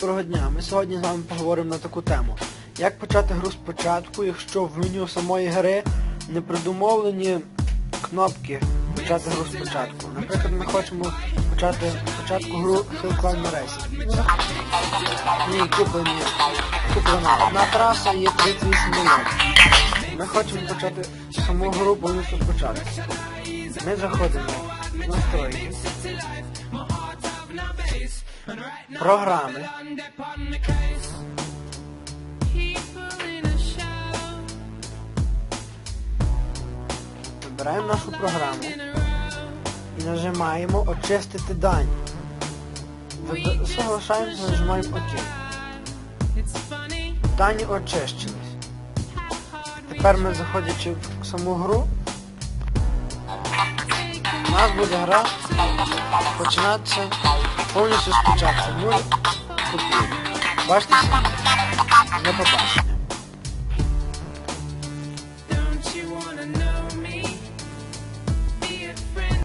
Доброго дня. Ми сьогодні з вами поговоримо на таку тему. Як почати гру спочатку, якщо в меню самої гри не придумовлені кнопки почати гру спочатку. Наприклад, ми хочемо почати спочатку гру Hill Climb Racing. Ні, куплені, куплена одна траса є 38 мільйонів. Ми хочемо почати саму гру повністю спочатку. Ми заходимо в настройки. Програми. Вибираємо нашу програму і нажимаємо Очистити дані. Соглашаємося, нажимаємо ОК. Дані очищились. Тепер ми заходячи в саму гру. У нас буде гра починатися повністю спочатку. Нуль купів. Бачите, не попасти.